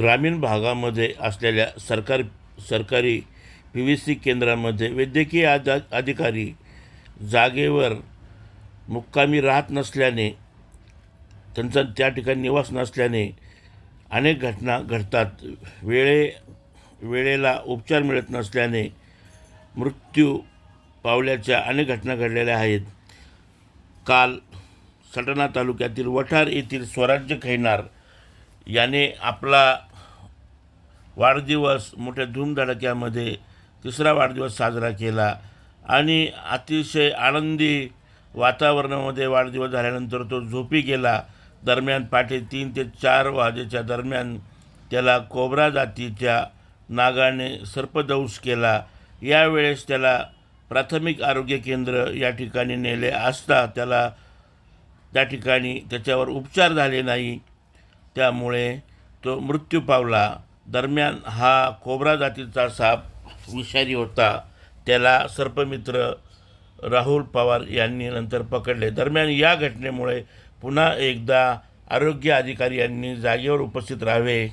ग्रामीण भागामध्ये असलेल्या सरकार सरकारी पी व्ही सी केंद्रामध्ये वैद्यकीय आदा अधिकारी जागेवर मुक्कामी राहत नसल्याने त्यांचा त्या ठिकाणी निवास नसल्याने अनेक घटना घडतात. वेळे वेळेला उपचार मिळत नसल्याने मृत्यू पावल्याच्या अनेक घटना घडलेल्या आहेत. काल सटाणा तालुक्यातील वठार येथील स्वराज्य खैनार याने आपला वाढदिवस मोठ्या धूमधडक्यामध्ये तिसरा वाढदिवस साजरा केला. आणि अतिशय आनंदी वातावरणामध्ये वाढदिवस झाल्यानंतर तो झोपी गेला. दरम्यान पाठे तीन ते चार वाजेच्या दरम्यान त्याला कोबरा जातीच्या नागाने सर्पदंश केला. यावेळेस त्याला प्राथमिक आरोग्य केंद्र या ठिकाणी नेले असता त्याला त्या ठिकाणी त्याच्यावर उपचार झाले नाही. त्यामुळे तो मृत्यू पावला. दरम्यान हा कोबरा जातीचा साप विषारी होता त्याला सर्पमित्र राहुल पवार यांनी नंतर पकडले. दरम्यान या घटनेमुळे पुन्हा एकदा आरोग्य अधिकारी यांनी जागेवर उपस्थित राहावे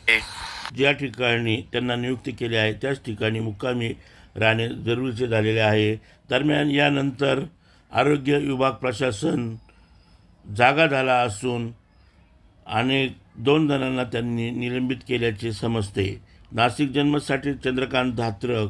ज्या ठिकाणी त्यांना नियुक्ती केली आहे त्याच ठिकाणी मुक्कामी राहणे जरुरीचे झालेले आहे. दरम्यान यानंतर आरोग्य विभाग प्रशासन जागा झाला असून अनेक दोन जणांना त्यांनी निलंबित केल्याचे समजते. नाशिक जन्मसाठी चंद्रकांत धात्रक